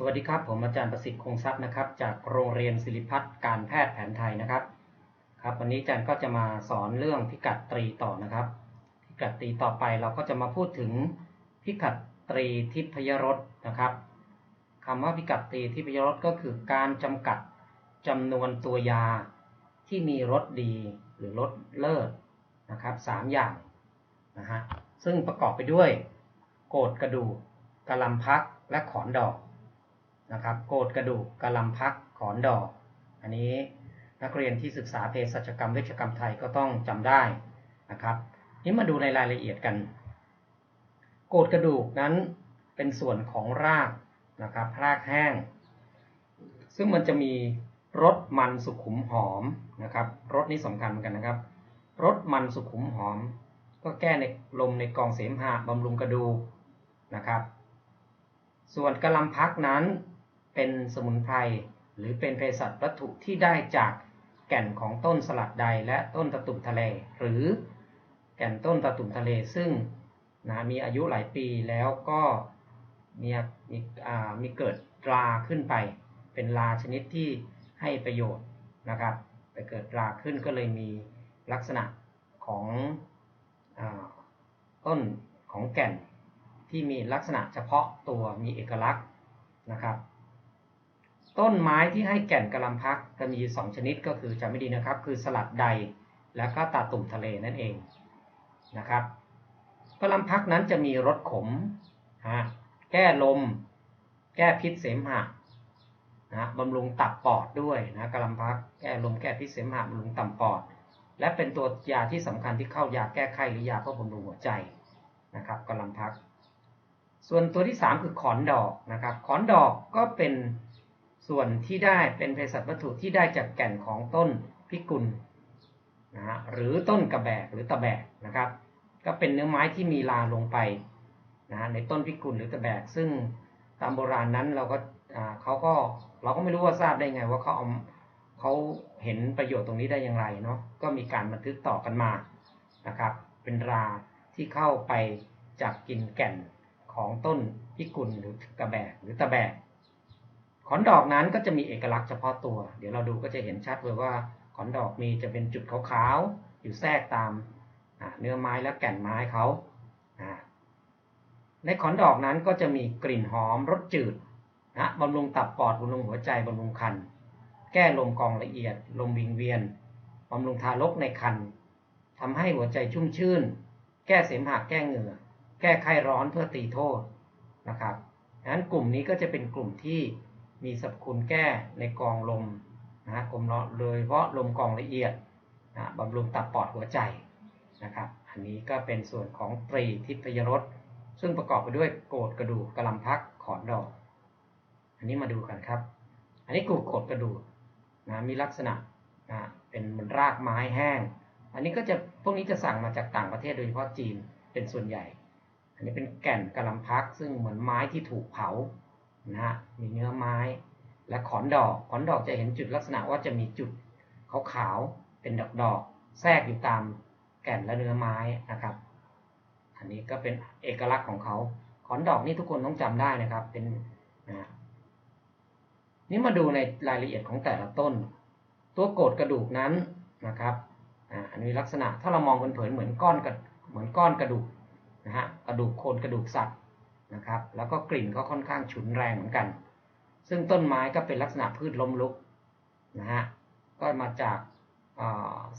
สวัสดีครับ ผมอาจารย์ประสิทธิ์คงทรัพย์นะครับ จากโรงเรียนศิริพัฒน์การแพทย์แผนไทยนะครับ ครับ วันนี้อาจารย์ก็จะมาสอนเรื่องพิกัดตรีต่อนะครับ พิกัดตรีต่อไปเราก็จะมาพูดถึงพิกัดตรีทิพยรสนะครับคำว่าพิกัดตรีทิพยรสก็คือการจำกัดจำนวนตัวยาที่มีรสดีหรือรสเลิศนะครับสามอย่างนะฮะซึ่งประกอบไปด้วย โกดกระดูกกระลำพักและขอนดอก นะครับโกดกระดูกกระลำพักขอนดอก อันนี้นักเรียนที่ศึกษาเภสัชกรรมเวชกรรมไทยก็ต้องจำได้นะครับ นี้มาดูในรายละเอียดกัน โกดกระดูกนั้นเป็นส่วนของรากนะครับรากแห้ง ซึ่งมันจะมีรสมันสุขุมหอมนะครับรสนี้สำคัญเหมือนกันนะครับรสมันสุขุมหอม ก็แก้ในลมในกองเสมหะบำรุงกระดูกนะครับ ส่วนกระลำพักนั้น เป็นสมุนไพรหรือเป็นเภสัชวัตถุที่ได้จากแก่นของต้นสลัดใดและต้นตะตุ่มทะเล หรือแก่นต้นตะตุ่มทะเลซึ่งนะมีอายุหลายปีแล้วก็มีมีมีเกิดราขึ้นไป เป็นราชนิดที่ให้ประโยชน์นะครับไปเกิดราขึ้นก็เลยมีลักษณะของอต้นของแก่นที่มีลักษณะเฉพาะตัวมีเอกลักษณ์นะครับ ต้นไม้ที่ให้แก่นกระลำพักจะมีสองชนิดก็คือจำไม่ดีนะครับ คือสลัดใดและก็ตาตุ่มทะเลนั่นเองนะครับกระลำพักนั้นจะมีรสขมฮะแก้ลม แก้พิษเสมหะนะบำรุงตับปอดด้วยนะกระลำพักแก้ลมแก้พิษเสมหะบำรุงตับปอด และเป็นตัวยาที่สำคัญที่เข้ายาแก้ไข้หรือยาเพื่อบำรุงหัวใจนะครับกระลำพัก ส่วนตัวที่ 3 คือขอนดอกนะครับขอนดอกก็เป็น ส่วนที่ได้เป็นเภสัชวัตถุที่ได้จากแก่นของต้นพิกุลนะฮะหรือต้นกระแบกหรือตะแบกนะครับ ก็เป็นเนื้อไม้ที่มีลาลงไปนะในต้นพิกุลหรือตะแบก ซึ่งตามโบราณนั้นเราก็เขาก็เราก็ไม่รู้ว่าทราบได้ไง ว่าเขาเอาเขาเห็นประโยชน์ตรงนี้ได้อย่างไรเนาะก็มีการบันทึกต่อกันมานะครับ เป็นราที่เข้าไปจับกินแก่นของต้นพิกุลหรือกระแบกหรือตะแบก ขอนดอกนั้นก็จะมีเอกลักษณ์เฉพาะตัว เดี๋ยวเราดูก็จะเห็นชัดเลยว่าขอนดอกมีจะเป็นจุดขาวๆ อยู่แทรกตามเนื้อไม้และแก่นไม้เขา ในขอนดอกนั้นก็จะมีกลิ่นหอมรสจืดนะบำรุงตับปอดบำรุงหัวใจบำรุงคัน แก้ลมกองละเอียด ลมวิงเวียนบำรุงทารกในคันทำให้หัวใจชุ่มชื่น แก้เสมหะแก้เหงื่อ แก้ไข้ร้อนเพื่อตีโทษนะครับดังนั้นกลุ่มนี้ก็จะเป็นกลุ่มที่ มีสรรพคุณแก้ในกองลมนะฮะกลมโดยเฉพาะลมกองละเอียดนะบำรุงตับปอดหัวใจนะครับอันนี้ก็เป็นส่วนของตรีทิพยรสซึ่งประกอบไปด้วยโกดกระดูกกระลำพักขอนดอก อันนี้มาดูกันครับ อันนี้กลุ่มโกดกระดูกนะมีลักษณะนะเป็นเหมือนรากไม้แห้ง อันนี้ก็จะพวกนี้จะสั่งมาจากต่างประเทศโดยเฉพาะจีนเป็นส่วนใหญ่ อันนี้เป็นแก่นกระลำพักซึ่งเหมือนไม้ที่ถูกเผา นะฮะมีเนื้อไม้ และขอนดอกขอนดอกจะเห็นจุดลักษณะว่าจะมีจุดขาวๆเป็นดอกดอกแทรกอยู่ตามแก่นและเนื้อไม้นะครับ อันนี้ก็เป็นเอกลักษณ์ของเขาขอนดอกนี่ทุกคนต้องจำได้นะครับเป็นนะนี่มาดูในรายละเอียดของแต่ละต้น ตัวโกดกระดูกนั้นนะครับอันนี้ลักษณะถ้าเรามองเผินๆเหมือนก้อนเหมือนก้อนกระดูกนะฮะกระดูกโคนกระดูกสัตว์ นะครับ แล้วก็กลิ่นก็ค่อนข้างฉุนแรงเหมือนกัน ซึ่งต้นไม้ก็เป็นลักษณะพืชล้มลุกนะฮะก็มาจาก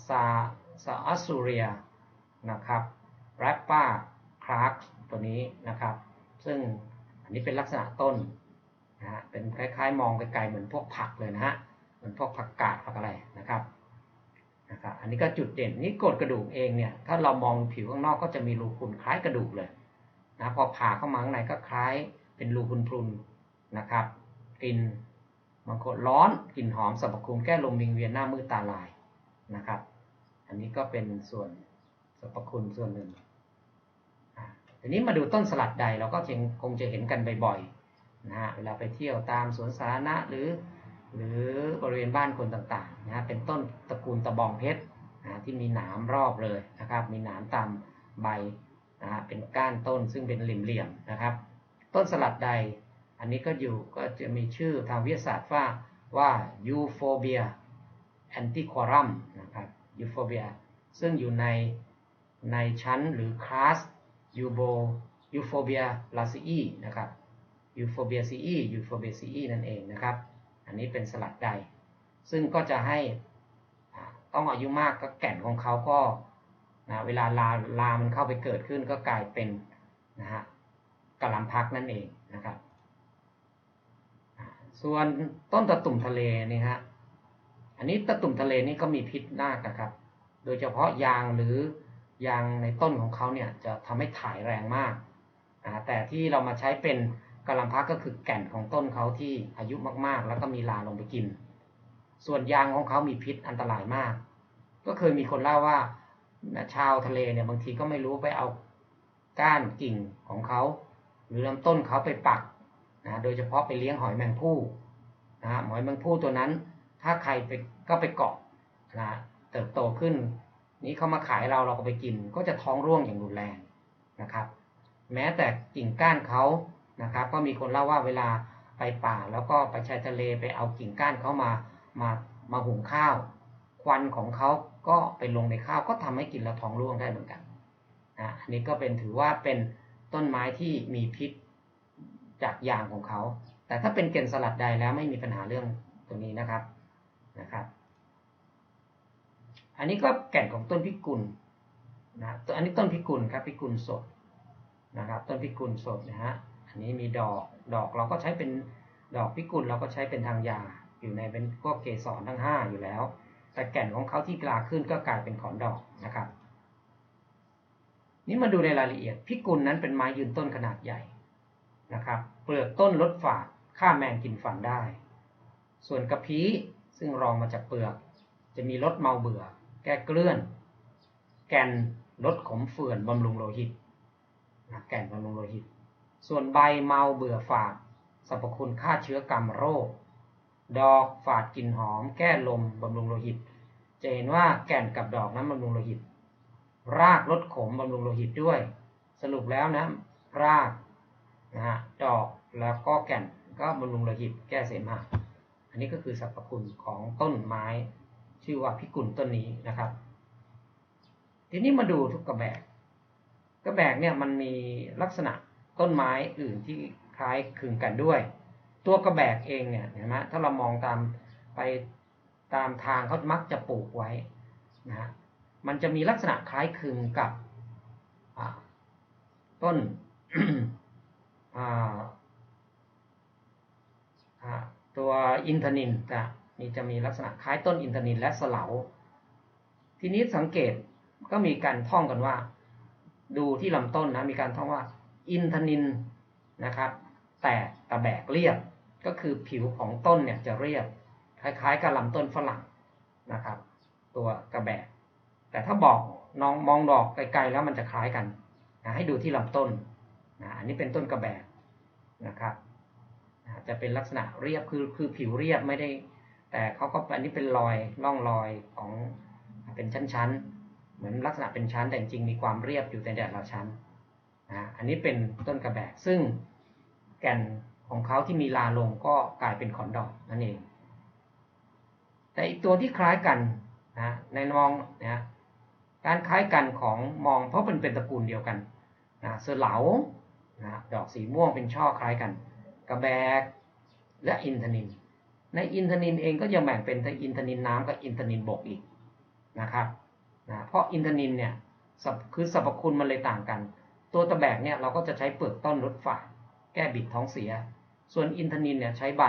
ซาซาอัสซูเรียนะครับแรปป้าคลาร์กตัวนี้นะครับ ซึ่งอันนี้เป็นลักษณะต้นนะฮะเป็นคล้ายๆ มองไกลๆเหมือนพวกผักเลยนะฮะเหมือนพวกผักกาดผักอะไรนะครับนะครับ อันนี้ก็จุดเด่นนี่กดกระดูกเองเนี่ยถ้าเรามองผิวข้างนอกก็จะมีรูขุ่นคล้ายกระดูกเลย นะพอผ่าเข้ามาข้างในก็คล้ายเป็นรูพรุนๆนะครับกลิ่นบางคนร้อนกลิ่นหอมสรรพคุณแก้ลมวิงเวียนหน้ามืดตาลายนะครับ อันนี้ก็เป็นส่วนสรรพคุณส่วนหนึ่งทีนี้มาดูต้นสลัดใดเราก็คงจะเห็นกันบ่อยๆนะฮะเวลาไปเที่ยวตามสวนสาธารณะหรือ หรือบริเวณบ้านคนต่างๆนะเป็นต้นตระกูลตะบองเพชรนะที่มีหนามรอบเลยนะครับ มีหนามตามใบ นะฮะเป็นก้านต้นซึ่งเป็นเหลี่ยมๆนะครับ ต้นสลัดใด อันนี้ก็อยู่ก็จะมีชื่อทางวิทยาศาสตร์ว่าว่ายูโฟเบียแอนติคอรัมนะครับยูโฟเบียซึ่งอยู่ในในชั้นหรือคลาสยูโบยูโฟเบียลาซีนะครับยูโฟเบียซียูโฟเบียซีนั่นเองนะครับ อันนี้เป็นสลัดใด ซึ่งก็จะให้ต้องอายุมากก็แก่นของเขาก็ นะเวลาลาลามันเข้าไปเกิดขึ้นก็กลายเป็นนะฮะกะลำพักนั่นเองนะครับ ส่วนต้นตะตุ่มทะเลนี่ฮะอันนี้ตะตุ่มทะเลนี่ก็มีพิษมากนะครับ โดยเฉพาะยางหรือยางในต้นของเขาเนี่ยจะทำให้ถ่ายแรงมากนะแต่ที่เรามาใช้เป็นกะลำพักก็คือแก่นของต้นเขาที่อายุมากๆ แล้วก็มีลาลงไปกิน ส่วนยางของเขามีพิษอันตรายมาก ก็เคยมีคนเล่าว่า ชาวทะเลเนี่ยบางทีก็ไม่รู้ไปเอาก้านกิ่งของเขา หรือลำต้นเขาไปปักนะโดยเฉพาะไปเลี้ยงหอยแมงผู้นะหอยแมงผู้ตัวนั้น ถ้าใครไปก็ไปเกาะนะเติบโตขึ้น นี้เขามาขายเราเราก็ไปกิน ก็จะท้องร่วงอย่างรุนแรงนะครับ แม้แต่กิ่งก้านเขานะครับ ก็มีคนเล่าว่าเวลาไปป่าแล้วก็ไปชายทะเลไปเอากิ่งก้านเขามามามาหุงข้าว ควันของเขา ก็ไปลงในข้าวก็ทำให้กินแล้วท้องร่วงได้เหมือนกันนะอันนี้ก็เป็นถือว่าเป็นต้นไม้ที่มีพิษจากยางของเขา แต่ถ้าเป็นเกณฑ์สลัดใดแล้วไม่มีปัญหาเรื่องตรงนี้นะครับนะครับ อันนี้ก็แก่นของต้นพิกุลนะอันนี้ต้นพิกุลครับพิกุลสดนะครับต้นพิกุลสดนะฮะอันนี้มีดอกดอกเราก็ใช้เป็นดอกพิกุลเราก็ใช้เป็นทางยาอยู่ในเป็นพวกเกสรทั้ง 5 อยู่แล้ว แต่แก่นของเขาที่กลาขึ้นก็กลายเป็นขอนดอกนะครับ นี้มาดูในรายละเอียดพิกุลนั้นเป็นไม้ยืนต้นขนาดใหญ่นะครับเปลือกต้นลดฝาดฆ่าแมงกินฟันได้ ส่วนกระพี้ซึ่งรองมาจากเปลือก จะมีลดเมาเบื่อ แก้เกลื่อน แก่นลดขมเฟื่อนบำรุงโลหิตนะแก่นบำรุงโลหิต ส่วนใบเมาเบื่อฝาดสรรพคุณฆ่าเชื้อกรรมโรค ดอกฝาดกลิ่นหอม แก้ลมบำรุงโลหิต จะเห็นว่าแก่นกับดอกนั้นบำรุงโลหิต รากลดขมบำรุงโลหิตด้วย สรุปแล้วนะ รากนะฮะดอกแล้วก็แก่นก็บำรุงโลหิต แก้เสมหะอันนี้ก็คือสรรพคุณของต้นไม้ ชื่อว่าพิกุลต้นนี้นะครับ ทีนี้มาดูทุกกระแบกกระแบกเนี่ยมันมีลักษณะต้นไม้อื่นที่คล้ายคลึงกันด้วย ตัวกระแบกเองเนี่ยเห็นไหมถ้าเรามองตามไปตามทางเขามักจะปลูกไว้นะฮะมันจะมีลักษณะคล้ายคลึงกับต้นตัวอินทนินจะมีจะมีลักษณะคล้ายต้นอินทนินและสลาทีนี้สังเกตก็มีการท่องกันว่า ดูที่ลำต้นนะมีการท่องว่า อินทนินนะครับ แต่ตะแบกเรียบ ก็คือผิวของต้นเนี่ยจะเรียบคล้ายๆกับลำต้นฝรั่งนะครับ ตัวกระแบกแต่ถ้าบอกน้องมองดอกไกลๆแล้วมันจะคล้ายกันนะให้ดูที่ลำต้นนะอันนี้เป็นต้นกระแบกนะครับจะเป็นลักษณะเรียบคือคือผิวเรียบไม่ได้ แต่เขาก็อันนี้เป็นรอยร่องรอยของเป็นชั้นๆ เหมือนลักษณะเป็นชั้นแต่จริงมีความเรียบอยู่ในแต่ละชั้นนะอันนี้เป็นต้นกระแบกซึ่งแก่น ของเขาที่มีลาลงก็กลายเป็นขอนดอกนั่นเอง แต่อีกตัวที่คล้ายกันนะในมองนะการคล้ายกันของมองเพราะเป็นเป็นตระกูลเดียวกันนะเสือเหลานะดอกสีม่วงเป็นช่อคล้ายกัน กระแบกและอินทนิน ในอินทนินเองก็ยังแบ่งเป็นทั้งอินทนินน้ำกับอินทนินบกอีกนะครับนะเพราะอินทนินเนี่ยคือสรรพคุณมันเลยต่างกัน ตัวตะแบกเนี่ยเราก็จะใช้เปลือกต้นลดฝาดแก้บิดท้องเสีย ส่วนอินทนินเนี่ยใช้ใบ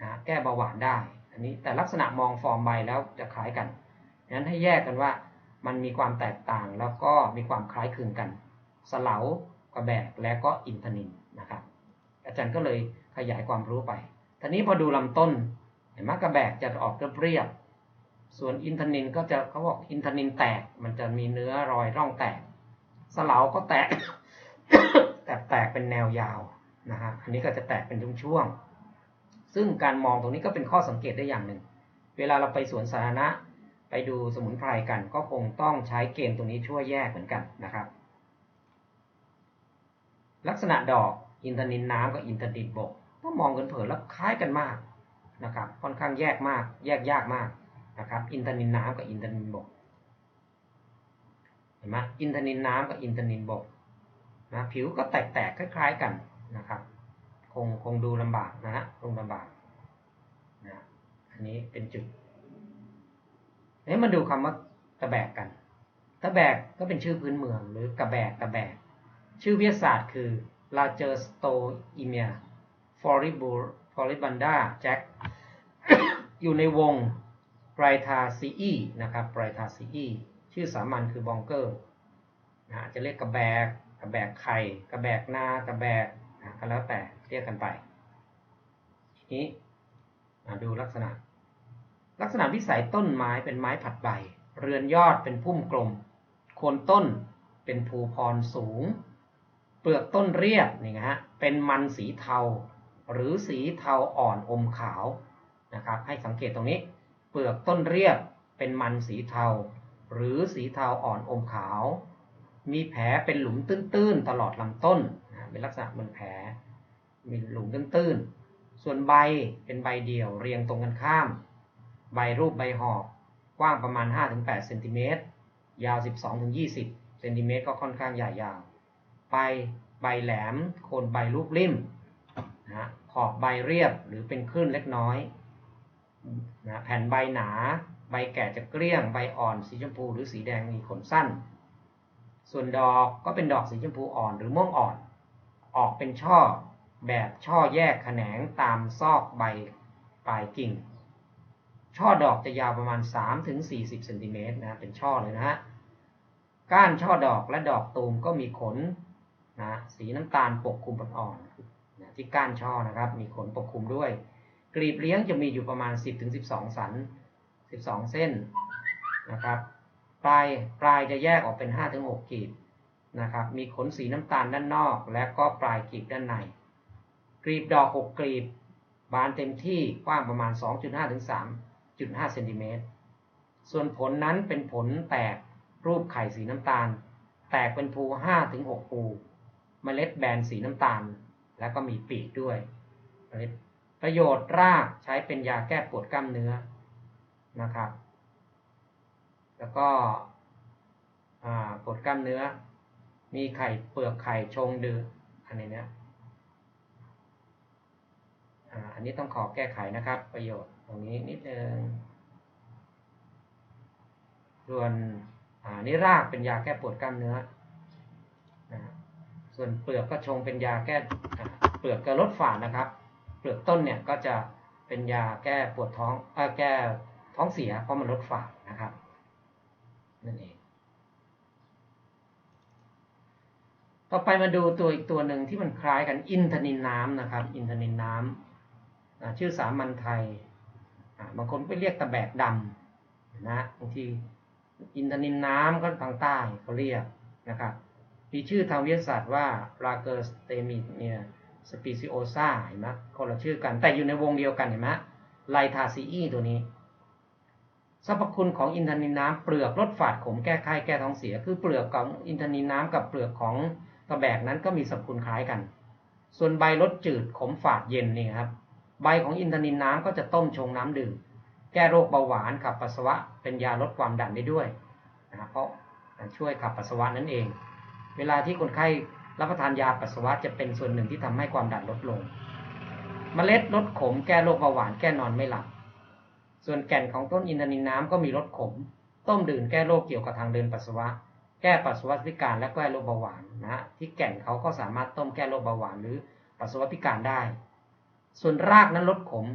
นะแก้เบาหวานได้ อันนี้แต่ลักษณะมองฟอร์มใบแล้วจะคล้ายกันงั้นให้แยกกันว่ามันมีความแตกต่างแล้วก็มีความคล้ายคลึงกัน สเลากระแบกและก็อินทนินนะครับอาจารย์ก็เลยขยายความรู้ไปทีนี้พอดูลำต้นเห็นไหมกระแบกจะออกเรียบส่วนอินทนินก็จะเขาบอกอินทนินแตกมันจะมีเนื้อรอยร่องแตกสเลาก็แตก แต่แตกเป็นแนวยาว นะฮะอันนี้ก็จะแตกเป็นช่วงๆซึ่งการมองตรงนี้ก็เป็นข้อสังเกตได้อย่างหนึ่ง เวลาเราไปสวนสาธารณะไปดูสมุนไพรกัน ก็คงต้องใช้เกณฑ์ตรงนี้ช่วยแยกเหมือนกันนะครับ ลักษณะดอกอินทนินน้ำกับอินทนินบกถ้ามองกันเผินแล้วคล้ายกันมากนะครับ ค่อนข้างแยกมาก แยกยากมากนะครับ อินทนินน้ำกับอินทนินบกเห็นไหมอินทนินน้ำกับอินทนินบกนะผิวก็แตกๆคล้าย ๆ กัน นะครับ คงคงดูลำบากนะฮะลงลำบากนะอันนี้เป็นจุดนี้มาดูคำว่าตะแบกกัน ตะแบกก็เป็นชื่อพื้นเมืองหรือกระแบกตะแบก ชื่อวิทยาศาสตร์คือ l a g e r s t o i m i a f o r i b u f o r i b u n d a jack อยู่ในวงไ r ทาซีอีนะครับไ r ทาซีอีชื่อสามัญคือบองเกอร์นะจะเรียกกระแบกกระแบกไข่กระแบกนากระแบก นะก็แล้วแต่เรียกกันไป ทีนี้ดูลักษณะ ลักษณะวิสัยต้นไม้เป็นไม้ผัดใบ เรือนยอดเป็นพุ่มกลม โคนต้นเป็นภูพรสูง เปลือกต้นเรียบนี่นะฮะเป็นมันสีเทา หรือสีเทาอ่อนอมขาวนะครับ ให้สังเกตตรงนี้ เปลือกต้นเรียบเป็นมันสีเทา หรือสีเทาอ่อนอมขาว มีแผลเป็นหลุมตื้นๆตลอดลำต้น เป็นลักษณะเหมือนแผลมีหลุมตื้นๆส่วนใบเป็นใบเดี่ยวเรียงตรงกันข้าม ใบรูปใบหอกกว้างประมาณ 5-8เซนติเมตรยาว 12-20เซนติเมตรก็ค่อนข้างใหญ่ยาวใบใบแหลมโคนใบรูปริมนะขอบใบเรียบหรือเป็นคลื่นเล็กน้อยนะแผ่นใบหนา ใบแก่จะเกลี้ยง ใบอ่อนสีชมพูหรือสีแดงมีขนสั้น ส่วนดอกก็เป็นดอกสีชมพูอ่อนหรือม่วงอ่อน ออกเป็นช่อแบบช่อแยกแขนงตามซอกใบปลายกิ่ง ช่อดอกจะยาวประมาณ 3-40 เซนติเมตรนะเป็นช่อเลยนะฮะก้านช่อดอกและดอกตูมก็มีขนนะสีน้ำตาลปกคลุมอ่อนๆนะที่ก้านช่อนะครับ มีขนปกคลุมด้วย กลีบเลี้ยงจะมีอยู่ประมาณ 10-12 สัน 12 เส้นนะครับ ปลายปลายจะแยกออกเป็น 5-6กลีบ นะครับ มีขนสีน้ำตาลด้านนอก และก็ปลายกลีบด้านใน กลีบดอก6กลีบ บานเต็มที่กว้างประมาณ 2.5-3.5เซนติเมตร ส่วนผลนั้นเป็นผลแตกรูปไข่สีน้ำตาล แตกเป็นภู5ถึง6ภูเมล็ดแบนสีน้ำตาล แล้วก็มีปีกด้วยประโยชน์รากใช้เป็นยาแก้ปวดกล้ามเนื้อนะครับ แล้วก็ปวดกล้ามเนื้อ มีไข่เปลือกไข่ชงดื้ออันนี้เนี่ยอันนี้ต้องขอแก้ไขนะครับ ประโยชน์ตรงนี้นิดนึงส่วนนี่รากเป็นยาแก้ปวดกล้ามเนื้อนะส่วนเปลือกก็ชงเป็นยาแก้เปลือกก็ลดฝาดนะครับ เปลือกต้นเนี่ยก็จะเป็นยาแก้ปวดท้องอแก้ท้องเสียเพราะมันลดฝาดนะครับนั่นเอง ต่อไปมาดูตัวอีกตัวหนึ่งที่มันคล้ายกันอินทนินน้ำนะครับ อินทนินน้ำชื่อสามัญไทยบางคนไปเรียกตะแบกดำนะบางทีอินทนินน้ำก็ทางใต้เขาเรียกนะครับมีชื่อทางวิทยาศาสตร์ว่าราเกอร์สเตมิเนี่ยสปีซิโอซาเห็นไหมคนละชื่อกัน แต่อยู่ในวงเดียวกันเห็นไหมไลทาซีอีตัวนี้สรรพคุณของอินทนินน้ำเปลือกลดฝาดขมแก้ไข้แก้ท้องเสีย คือเปลือกของอินทนินน้ำกับเปลือกของ ตะแบกนั้นก็มีสรรพคุณคล้ายกัน ส่วนใบลดจืดขมฝาดเย็นนี่ครับ ใบของอินทนินน้ำก็จะต้มชงน้ำดื่ม แก้โรคเบาหวานขับปัสสาวะ เป็นยาลดความดันได้ด้วยนะเพราะช่วยขับปัสสาวะนั่นเอง เวลาที่คนไข้รับประทานยาปัสสาวะจะเป็นส่วนหนึ่งที่ทำให้ความดันลดลงเมล็ดลดขมแก้โรคเบาหวานแก้นอนไม่หลับ ส่วนแก่นของต้นอินทนินน้ำก็มีรสขม ต้มดื่มแก้โรคเกี่ยวกับทางเดินปัสสาวะ แก้ปัสสาวะพิการและแก้โรคเบาหวานนะที่แก่นเขาก็สามารถต้มแก้โรคเบาหวานหรือปัสสาวะพิการได้ ส่วนรากนั้นลดขม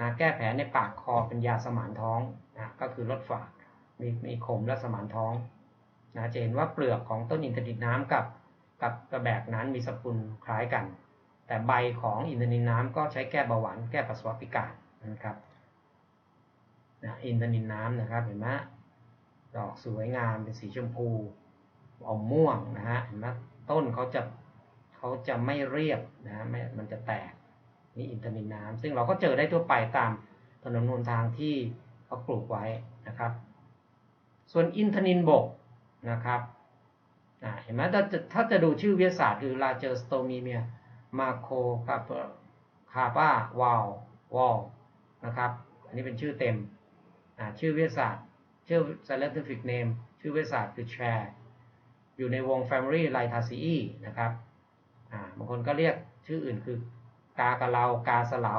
นะแก้แผลในปากคอเป็นยาสมานท้องนะก็คือลดฝาดมีมีขมและสมานท้องนะจะเห็นว่าเปลือกของต้นอินทนินน้ำกับกับกระแบกนั้นมีสรรพคุณคล้ายกัน แต่ใบของอินทนินน้ำก็ใช้แก้เบาหวานแก้ปัสสาวะพิการนะครับนะอินทนินน้ำนะครับเห็นไหม ดอกสวยงามเป็นสีชมพูอมม่วงนะฮะเห็นไหมต้นเขาจะเขาจะไม่เรียบนะฮะไม่มันจะแตกนี่อินทนินน้ำซึ่งเราก็เจอได้ทั่วไปตามถนนหนทางที่เขาปลูกไว้นะครับ ส่วนอินทนินบกนะครับเห็นไหมถ้าจะถ้าจะดูชื่อวิทยาศาสตร์คือลาเจอสโตมีเมียมาโคกับคาป้าวาลวอลนะครับ อันนี้เป็นชื่อเต็มชื่อวิทยาศาสตร์ ชื่อ scientific name ชื่อวิทยาศาสตร์คือแชร์อยู่ในวง Family l y t a c e นะครับบางคนก็เรียกชื่ออื่นคือกากะเลากาสเลา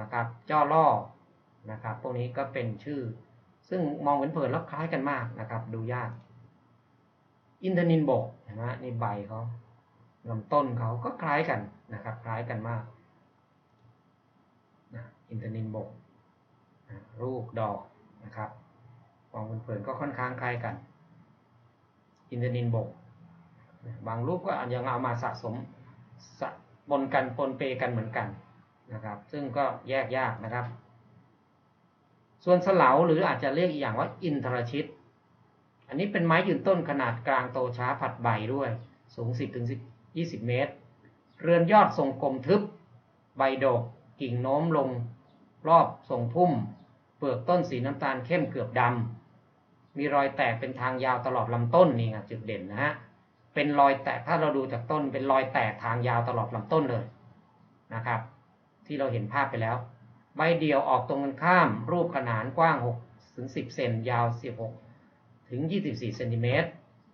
นะครับจ้อล่อนะครับพวกนี้ก็เป็นชื่อ ซึ่งมองเผินๆแล้วคล้ายกันมากนะครับดูยากอินทนินบกนะนี่ใบเขาลำต้นเขาก็คล้ายกันนะครับ คล้ายกันมากนะอินทนินบกนะลูกดอกนะครับ มองเผินก็ค่อนข้างคล้ายกัน อินทนินบก บางรูปก็ยังเอามาสะสมสะปนกันปนเปกันเหมือนกันนะครับ ซึ่งก็แยกยากนะครับ ส่วนสลาหรืออาจจะเรียกอีกอย่างว่าอินทรชิต อันนี้เป็นไม้ยืนต้นขนาดกลางโตช้าผัดใบด้วย สูง 10-20 เมตร เรือนยอดทรงกลมทึบ ใบดก กิ่งโน้มลง รอบทรงพุ่ม เปลือกต้นสีน้ำตาลเข้มเกือบดำ มีรอยแตกเป็นทางยาวตลอดลำต้นนี่จุดเด่นนะฮะเป็นรอยแตกถ้าเราดูจากต้นเป็นรอยแตกทางยาวตลอดลำต้นเลยนะครับ ที่เราเห็นภาพไปแล้ว ใบเดียวออกตรงกันข้าม รูปขนานกว้าง6ถึง10เซนยาว 16 ถึง 24เซนติเมตร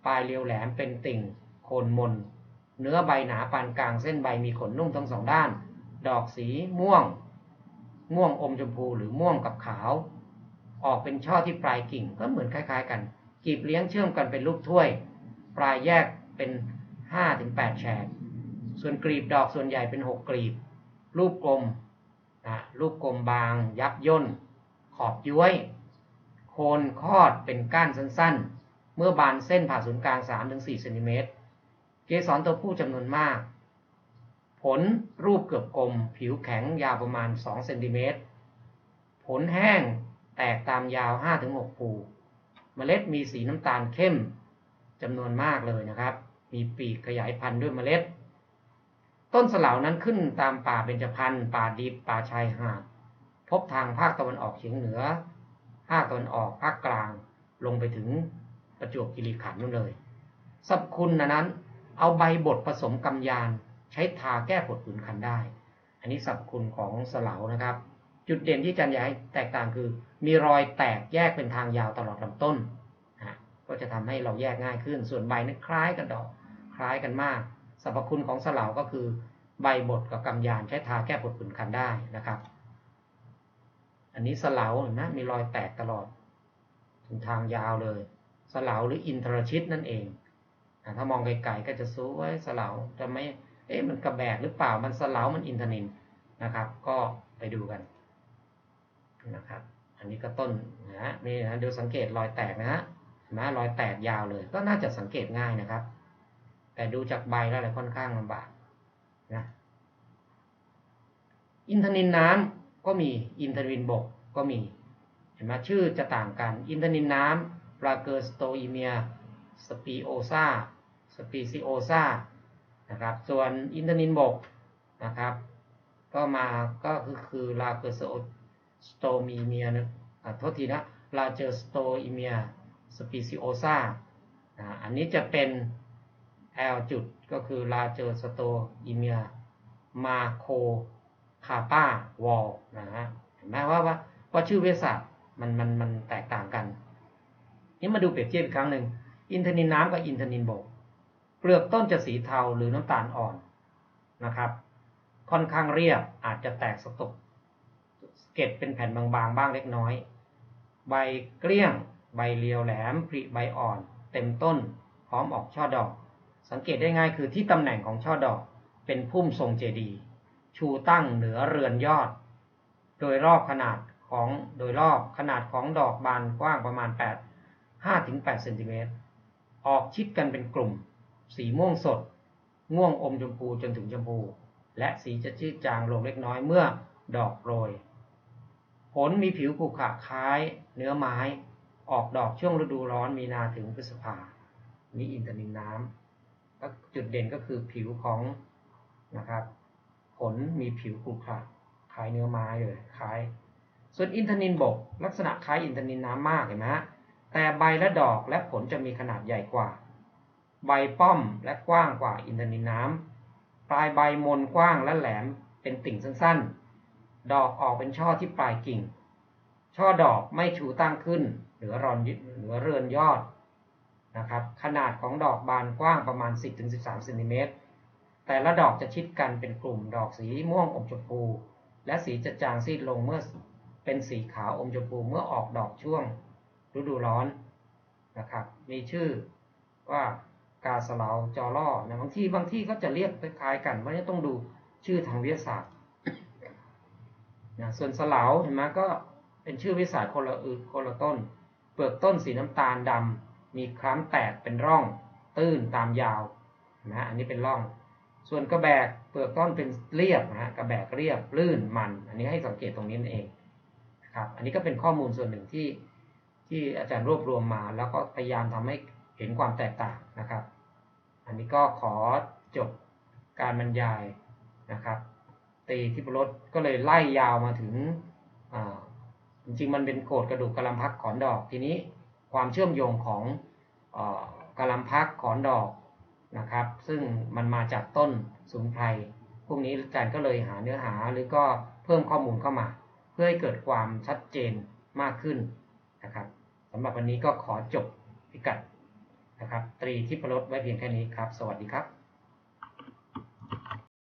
ปลายเรียวแหลมเป็นติ่งโคนมน เนื้อใบหนาปานกลางเส้นใบมีขนนุ่มทั้งสองด้าน ดอกสีม่วง ม่วงอมชมพูหรือม่วงกับขาว ออกเป็นช่อที่ปลายกิ่งก็เหมือนคล้าย ๆ กันกีบเลี้ยงเชื่อมกันเป็นรูปถ้วย ปลายแยกเป็น5-8แฉกส่วนกลีบดอกส่วนใหญ่เป็น 6 กลีบ รูปกลมนะรูปกลมบาง ยับย่น ขอบย้วย โคนคอดเป็นก้านสั้นๆ เมื่อบานเส้นผ่าศูนย์กลาง 3-4เซนติเมตรเกสรตัวผู้จำนวนมาก ผลรูปเกือบกลม ผิวแข็งยาวประมาณ 2 เซนติเมตร ผลแห้ง แตกตามยาว 5-6 ภูเมล็ดมีสีน้ำตาลเข้มจำนวนมากเลยนะครับ มีปีกขยายพันธุ์ด้วยเมล็ด ต้นสลาวนั้นขึ้นตามป่าเบญจพรรณป่าดิบป่าชายหาด พบทางภาคตะวันออกเฉียงเหนือ ภาคตะวันออกภาคกลาง ลงไปถึงประจวบคีรีขันธ์นั่นเลยสรรพคุณนั้น เอาใบบดผสมกำยาน ใช้ทาแก้ปวดผื่นคันได้ อันนี้สรรพคุณของสลาวนะครับ จุดเด่นที่จันยายแตกต่างคือ มีรอยแตกแยกเป็นทางยาวตลอดลำต้นก็จะทำให้เราแยกง่ายขึ้น ส่วนใบนั้นคล้ายกันดอก คล้ายกันมากสรรพคุณของสลาวก็คือ ใบบดกับกำยานใช้ทาแก้ปวดผื่นคันได้นะครับ อันนี้สลาวนะมีรอยแตกตลอดถึงทางยาวเลยสลาวหรืออินทรชิตนั่นเองถ้ามองไกลๆก็จะซู้ไว้สลาวจะไม่เอ๊ะมันกระแบกหรือเปล่ามันสลาวมันอินทนินนะครับ ก็ไปดูกัน นะครับ อันนี้ก็ต้นนะนี่นะดูสังเกตรอยแตกนะฮะนะรอยแตกยาวเลย ก็น่าจะสังเกตง่ายนะครับ แต่ดูจากใบแล้วอะไรค่อนข้างลำบากนะอินทนินน้ำก็มีอินทนินบกก็มีเห็นไหมชื่อจะต่างกัน อินทนินน้ำปลาเกอร์สโตอีเมียสปีโอซาสปีซิโอซานะครับ ส่วนอินทนินบกนะครับ ก็มาก็คือคือลาเกอร์ สโตมีเมียนะโทษทีนะลาเจอสโตอีเมียสปีซิโอซาอันนี้จะเป็น L จุดก็คือลาเจอสโตอีเมียมาโคคาป้าวอลนะฮะเห็นไหมว่าว่าว่าชื่อเวสัตมันมันมันแตกต่างกัน นี่มาดูเปรียบเทียบอีกครั้งหนึ่งอินทนินน้ำกับอินทนินบก เปลือกต้นจะสีเทาหรือน้ำตาลอ่อนนะครับ ค่อนข้างเรียบอาจจะแตกสตก เกตเป็นแผ่นบางๆ บ้างเล็กน้อย ใบเกลี้ยง ใบเรียวแหลมปริใบอ่อน เต็มต้น พร้อมออกช่อดอก สังเกตได้ง่ายคือที่ตำแหน่งของช่อดอก เป็นพุ่มทรงเจดีชูตั้งเหนือเรือนยอด โดยรอบขนาดของโดยรอบขนาดของดอกบานกว้างประมาณ 8 5-8เซนติเมตรออกชิดกันเป็นกลุ่ม สีม่วงสด ม่วงอมชมพูจนถึงชมพู และสีจะชืดจางลงเล็กน้อยเมื่อดอกโรย ลมีผิวขรุขระคล้ายเนื้อไม้ ออกดอกช่วงฤดูร้อนมีนาถึงพฤษภา มีอินทนินน้ำก็จุดเด่นก็คือผิวของนะครับ ผลมีผิวขรุขระคล้ายเนื้อไม้เลยคล้าย ส่วนอินทนินบก ลักษณะคล้ายอินทนินน้ำมากเห็นไหมแต่ใบและดอกและผลจะมีขนาดใหญ่กว่า ใบป้อมและกว้างกว่าอินทนินน้ำปลายใบมนกว้างและแหลมเเป็นติ่งสั้นๆ ดอกออกเป็นช่อที่ปลายกิ่ง ช่อดอกไม่ชูตั้งขึ้นหลือรอนเหลือเรือนยอดนะครับ ขนาดของดอกบานกว้างประมาณ 10-13เซนติเมตร แต่ละดอกจะชิดกันเป็นกลุ่มดอกสีม่วงอมชมพู และสีจะจางซีดลงเมื่อเป็นสีขาวอมชมพูเมื่อออกดอกช่วงฤดูร้อนนะครับ มีชื่อว่ากาสลาวจอล่อนะบางที่บางที่ก็จะเรียกคล้ายๆกันเพราะฉะต้องดูชื่อทางวิทยาศาสตร์ นะส่วนสลาวเห็นไหมก็เป็นชื่อวิทยาศาสตร์คนละอือคนละต้น เปลือกต้นสีน้ำตาลดำมีคล้ำแตกเป็นร่อง ตื้นตามยาวนะอันนี้เป็นร่อง ส่วนกระแบกเปลือกต้นเป็นเรียบนะฮะกระแบกเรียบลื่นมัน อันนี้ให้สังเกตตรงนี้นั่นเองครับอันนี้ก็เป็นข้อมูลส่วนหนึ่งที่ที่อาจารย์รวบรวมมา แล้วก็พยายามทำให้เห็นความแตกต่างนะครับ อันนี้ก็ขอจบการบรรยายนะครับ ตีที่ปรสก็เลยไล่ยาวมาถึงจริงๆมันเป็นโกดกระดูกกระลำพักขอนดอกทีนี้ความเชื่อมโยงของกระลำพักขอนดอกนะครับ ซึ่งมันมาจากต้นสมุนไพรพวกนี้อาจารย์ก็เลยหาเนื้อหาหรือก็เพิ่มข้อมูลเข้ามา เพื่อให้เกิดความชัดเจนมากขึ้นนะครับสำหรับวันนี้ก็ขอจบพิกัดนะครับ ตรีที่ประลดไว้เพียงแค่นี้ครับ สวัสดีครับ